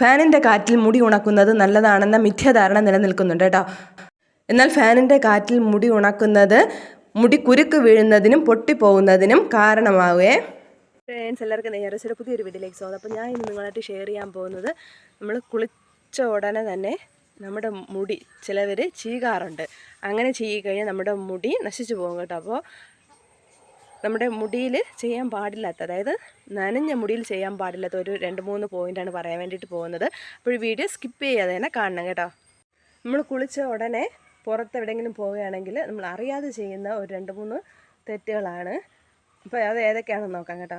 ഫാനിന്റെ കാറ്റിൽ മുടി ഉണക്കുന്നത് നല്ലതാണെന്ന മിഥ്യാധാരണ നിലനിൽക്കുന്നുണ്ട് കേട്ടോ. എന്നാൽ ഫാനിന്റെ കാറ്റിൽ മുടി ഉണക്കുന്നത് മുടി കുരുക്ക് വീഴുന്നതിനും പൊട്ടിപ്പോകുന്നതിനും കാരണമാവുകയെ ഫ്രണ്ട്സ് എല്ലാവർക്കും നെയ്യറച്ചിയുടെ പുതിയൊരു വീട്ടിലേക്ക് സ്വാഗതം. അപ്പോൾ ഞാൻ ഇന്ന് നിങ്ങളായിട്ട് ഷെയർ ചെയ്യാൻ പോകുന്നത് നമ്മൾ കുളിച്ച ഉടനെ തന്നെ നമ്മുടെ മുടി ചിലവർ ചീകാറുണ്ട്. അങ്ങനെ ചീകഴിഞ്ഞാൽ കഴിഞ്ഞാൽ നമ്മുടെ മുടി നശിച്ചു പോകും കേട്ടോ. അപ്പോൾ നമ്മുടെ മുടിയിൽ ചെയ്യാൻ പാടില്ലാത്ത അതായത് നനഞ്ഞ മുടിയിൽ ചെയ്യാൻ പാടില്ലാത്ത ഒരു രണ്ട് മൂന്ന് പോയിന്റാണ് പറയാൻ വേണ്ടിയിട്ട് പോകുന്നത്. അപ്പോൾ വീഡിയോ സ്കിപ്പ് ചെയ്യാതെ തന്നെ കാണണം കേട്ടോ. നമ്മൾ കുളിച്ച ഉടനെ പുറത്ത് എവിടെയെങ്കിലും പോവുകയാണെങ്കിൽ നമ്മൾ അറിയാതെ ചെയ്യുന്ന ഒരു രണ്ട് മൂന്ന് തെറ്റുകളാണ്. അപ്പോൾ അത് ഏതൊക്കെയാണെന്ന് നോക്കാം കേട്ടോ.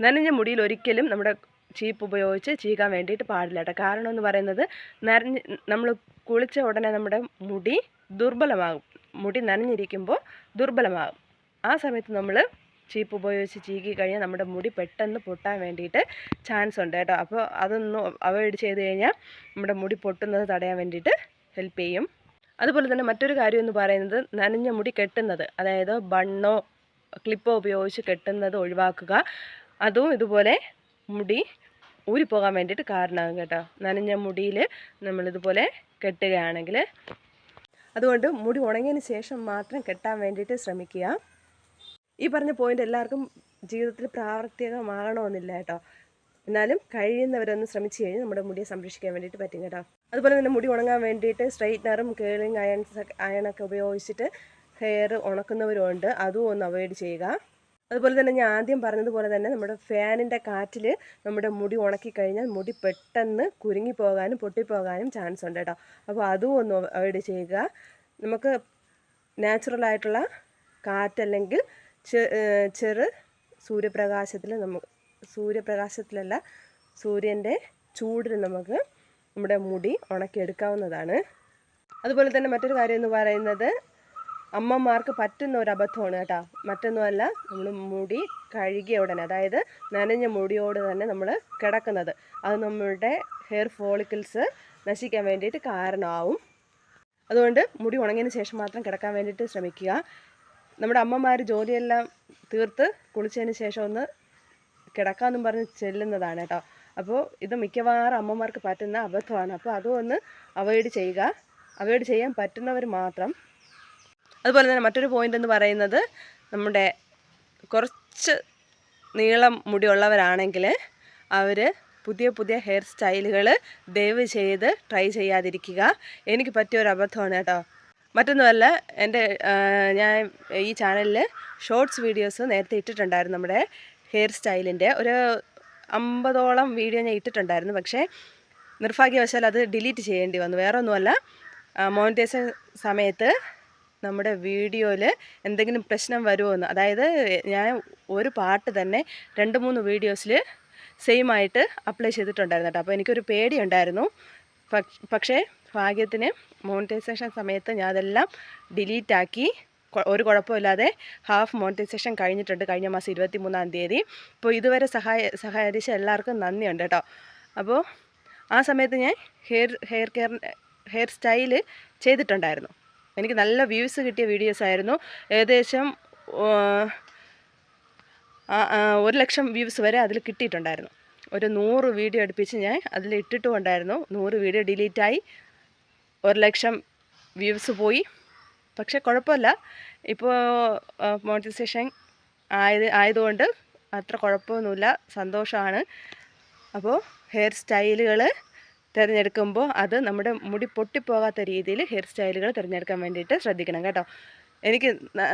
നനഞ്ഞ മുടിയിൽ ഒരിക്കലും നമ്മുടെ ചീപ്പ് ഉപയോഗിച്ച് ചീകാൻ വേണ്ടിയിട്ട് പാടില്ല കേട്ടോ. കാരണം എന്ന് പറയുന്നത് നനഞ്ഞ് നമ്മൾ കുളിച്ച ഉടനെ നമ്മുടെ മുടി ദുർബലമാകും. മുടി നനഞ്ഞിരിക്കുമ്പോൾ ദുർബലമാകും. ആ സമയത്ത് നമ്മൾ ചീപ്പ് ഉപയോഗിച്ച് ചീകി കഴിഞ്ഞാൽ നമ്മുടെ മുടി പെട്ടെന്ന് പൊട്ടാൻ വേണ്ടിയിട്ട് ചാൻസ് ഉണ്ട് കേട്ടോ. അപ്പോൾ അതൊന്ന് അവോയ്ഡ് ചെയ്ത് കഴിഞ്ഞാൽ നമ്മുടെ മുടി പൊട്ടുന്നത് തടയാൻ വേണ്ടിയിട്ട് ഹെൽപ്പ് ചെയ്യും. അതുപോലെ തന്നെ മറ്റൊരു കാര്യം എന്ന് പറയുന്നത് നനഞ്ഞ മുടി കെട്ടുന്നത് അതായത് ബണ്ണോ ക്ലിപ്പോ ഉപയോഗിച്ച് കെട്ടുന്നത് ഒഴിവാക്കുക. അതും ഇതുപോലെ മുടി ഊരിപ്പോകാൻ വേണ്ടിയിട്ട് കാരണമാകും കേട്ടോ. നനഞ്ഞ മുടിയിൽ നമ്മളിതുപോലെ കെട്ടുകയാണെങ്കിൽ അതുകൊണ്ട് മുടി ഉണങ്ങിയതിന് ശേഷം മാത്രം കെട്ടാൻ വേണ്ടിയിട്ട് ശ്രമിക്കുക. ഈ പറഞ്ഞ പോയിന്റ് എല്ലാവർക്കും ജീവിതത്തിൽ പ്രാവർത്തികമാകണമെന്നില്ല കേട്ടോ. എന്നാലും കഴിയുന്നവരൊന്ന് ശ്രമിച്ചു കഴിഞ്ഞാൽ നമ്മുടെ മുടിയെ സംരക്ഷിക്കാൻ വേണ്ടിയിട്ട് പറ്റും കേട്ടോ. അതുപോലെ തന്നെ മുടി ഉണങ്ങാൻ വേണ്ടിയിട്ട് സ്ട്രൈറ്റ്നറും കേളിങ് അയൺസ് അയണൊക്കെ ഉപയോഗിച്ചിട്ട് ഹെയർ ഉണക്കുന്നവരുമുണ്ട്. അതും ഒന്ന് അവോയ്ഡ് ചെയ്യുക. അതുപോലെ തന്നെ ഞാൻ ആദ്യം പറഞ്ഞതുപോലെ തന്നെ നമ്മുടെ ഫാനിന്റെ കാറ്റിൽ നമ്മുടെ മുടി ഉണക്കി കഴിഞ്ഞാൽ മുടി പെട്ടെന്ന് കുരുങ്ങിപ്പോകാനും പൊട്ടിപ്പോകാനും ചാൻസ് ഉണ്ട് കേട്ടോ. അപ്പോൾ അതും ഒന്ന് അവോയ്ഡ് ചെയ്യുക. നമുക്ക് നാച്ചുറലായിട്ടുള്ള കാറ്റല്ലെങ്കിൽ ചെറു സൂര്യപ്രകാശത്തിൽ നമുക്ക് സൂര്യപ്രകാശത്തിലല്ല സൂര്യന്റെ ചൂടിൽ നമുക്ക് നമ്മുടെ മുടി ഉണക്കിയെടുക്കാവുന്നതാണ്. അതുപോലെ തന്നെ മറ്റൊരു കാര്യം എന്ന് പറയുന്നത് അമ്മമാർക്ക് പറ്റുന്ന ഒരു അബദ്ധമാണ് കേട്ടോ. മറ്റൊന്നുമല്ല നമ്മൾ മുടി കഴുകിയ ഉടനെ അതായത് നനഞ്ഞ മുടിയോട് തന്നെ നമ്മൾ കിടക്കുന്നത്. അത് നമ്മളുടെ ഹെയർ ഫോളിക്കിൾസ് നശിക്കാൻ വേണ്ടിയിട്ട് കാരണമാവും. അതുകൊണ്ട് മുടി ഉണങ്ങിയതിന് ശേഷം മാത്രം കിടക്കാൻ വേണ്ടിയിട്ട് ശ്രമിക്കുക. നമ്മുടെ അമ്മമാർ ജോലിയെല്ലാം തീർത്ത് കുളിച്ചതിന് ശേഷം ഒന്ന് കിടക്കാമെന്നും പറഞ്ഞ് ചെല്ലുന്നതാണ് കേട്ടോ. അപ്പോൾ ഇത് മിക്കവാറും അമ്മമാർക്ക് പറ്റുന്ന അബദ്ധമാണ്. അപ്പോൾ അതും ഒന്ന് അവോയ്ഡ് ചെയ്യുക. അവോയ്ഡ് ചെയ്യാൻ പറ്റുന്നവർ മാത്രം. അതുപോലെ തന്നെ മറ്റൊരു പോയിന്റ് എന്ന് പറയുന്നത് നമ്മുടെ കുറച്ച് നീളം മുടിയുള്ളവരാണെങ്കിൽ അവർ പുതിയ പുതിയ ഹെയർ സ്റ്റൈലുകൾ ദയവ് ചെയ്ത് ട്രൈ ചെയ്യാതിരിക്കുക. എനിക്ക് പറ്റിയ ഒരു അബദ്ധമാണ് കേട്ടോ. മറ്റൊന്നുമല്ല എന്റെ ഞാൻ ഈ ചാനലിൽ ഷോർട്സ് വീഡിയോസ് നേരത്തെ ഇട്ടിട്ടുണ്ടായിരുന്നു നമ്മുടെ ഹെയർ സ്റ്റൈലിന്റെ ഒരു അമ്പതോളം വീഡിയോ ഞാൻ ഇട്ടിട്ടുണ്ടായിരുന്നു. പക്ഷേ നിർഭാഗ്യവശാൽ അത് ഡിലീറ്റ് ചെയ്യേണ്ടി വന്നു. വേറെ ഒന്നുമല്ല മോണിറ്റൈസേഷൻ സമയത്ത് നമ്മുടെ വീഡിയോയിൽ എന്തെങ്കിലും പ്രശ്നം വരുമോ എന്ന് അതായത് ഞാൻ ഒരു പാട്ട് തന്നെ രണ്ട് മൂന്ന് വീഡിയോസിൽ സെയിം ആയിട്ട് അപ്ലൈ ചെയ്തിട്ടുണ്ടായിരുന്നു കേട്ടോ. അപ്പോൾ എനിക്കൊരു പേടിയുണ്ടായിരുന്നു. പക്ഷേ ഭാഗ്യത്തിന് മോണിറ്റൈസേഷൻ സമയത്ത് ഞാൻ അതെല്ലാം ഡിലീറ്റാക്കി ഒരു കുഴപ്പമില്ലാതെ ഹാഫ് മോണിറ്റൈസേഷൻ കഴിഞ്ഞിട്ടുണ്ട്. കഴിഞ്ഞ മാസം ഇരുപത്തി മൂന്നാം തീയതി. അപ്പോൾ ഇതുവരെ സഹായ സഹായിച്ച എല്ലാവർക്കും നന്ദിയുണ്ട് കേട്ടോ. അപ്പോൾ ആ സമയത്ത് ഞാൻ hair hair care hairstyle ചെയ്തിട്ടുണ്ടായിരുന്നു. എനിക്ക് നല്ല വ്യൂസ് കിട്ടിയ വീഡിയോസ് ആയിരുന്നു. ഏകദേശം ഒരു ലക്ഷം വ്യൂസ് വരെ അതിൽ കിട്ടിയിട്ടുണ്ടായിരുന്നു. ഒരു നൂറ് വീഡിയോ അടുപ്പിച്ച് ഞാൻ അതിൽ ഇട്ടിട്ടുമുണ്ടായിരുന്നു. നൂറ് വീഡിയോ ഡിലീറ്റായി ഒരു ലക്ഷം വ്യൂസ് പോയി. പക്ഷെ കുഴപ്പമില്ല. ഇപ്പോൾ മോണിറ്റൈസേഷൻ ആയത് ആയതുകൊണ്ട് അത്ര കുഴപ്പമൊന്നുമില്ല. സന്തോഷമാണ്. അപ്പോൾ ഹെയർ സ്റ്റൈലുകൾ തിരഞ്ഞെടുക്കുമ്പോൾ അത് നമ്മുടെ മുടി പൊട്ടിപ്പോകാത്ത രീതിയിൽ ഹെയർ സ്റ്റൈലുകൾ തിരഞ്ഞെടുക്കാൻ വേണ്ടിയിട്ട് ശ്രദ്ധിക്കണം കേട്ടോ. എനിക്ക്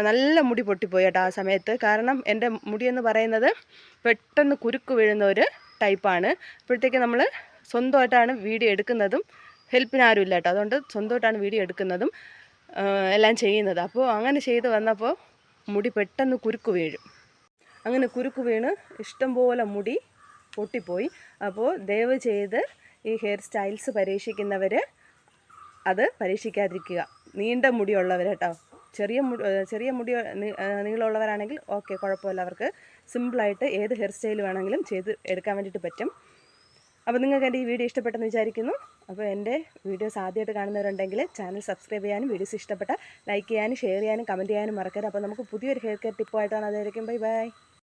നല്ല മുടി പൊട്ടിപ്പോയി കേട്ടോ ആ സമയത്ത്. കാരണം എന്റെ മുടിയെന്ന് പറയുന്നത് പെട്ടെന്ന് കുരുക്ക് വീഴുന്ന ഒരു ടൈപ്പാണ് അപ്പോഴത്തേക്ക് നമ്മൾ സ്വന്തമായിട്ടാണ് വീഡിയോ എടുക്കുന്നതും ഹെൽപ്പിന് ഇല്ല കേട്ടോ അതുകൊണ്ട് സ്വന്തമായിട്ടാണ് വീഡിയോ എടുക്കുന്നതും എല്ലാം ചെയ്യുന്നത്. അപ്പോൾ അങ്ങനെ ചെയ്ത് വന്നപ്പോൾ മുടി പെട്ടെന്ന് കുരുക്ക് വീഴും. അങ്ങനെ കുരുക്ക് വീണ് ഇഷ്ടംപോലെ മുടി പൊട്ടിപ്പോയി. അപ്പോൾ ദയവ് ചെയ്ത് ഈ ഹെയർ സ്റ്റൈൽസ് പരീക്ഷിക്കുന്നവർ അത് പരീക്ഷിക്കാതിരിക്കുക. നീണ്ട മുടിയുള്ളവർ കേട്ടോ. ചെറിയ മുടി ചെറിയ മുടി നീളമുള്ളവരാണെങ്കിൽ ഓക്കെ കുഴപ്പമില്ല. അവർക്ക് സിമ്പിളായിട്ട് ഏത് ഹെയർ സ്റ്റൈൽ വേണമെങ്കിലും ചെയ്ത് എടുക്കാൻ വേണ്ടിയിട്ട് പറ്റും. അപ്പോൾ നിങ്ങൾക്ക് എന്റെ ഈ വീഡിയോ ഇഷ്ടപ്പെട്ടെന്ന് വിചാരിക്കുന്നു. അപ്പോൾ എന്റെ വീഡിയോസ് ആദ്യമായിട്ട് കാണുന്നവരുണ്ടെങ്കിൽ ചാനൽ സബ്സ്ക്രൈബ് ചെയ്യാനും വീഡിയോസ് ഇഷ്ടപ്പെട്ട ലൈക്ക് ചെയ്യാനും ഷെയർ ചെയ്യാനും കമന്റ് ചെയ്യാനും മറക്കരുത്. അപ്പോൾ നമുക്ക് പുതിയൊരു ഹെയർ കെയർ ടിപ്പായിട്ടാണ് അതായിരിക്കും ബൈ ബൈ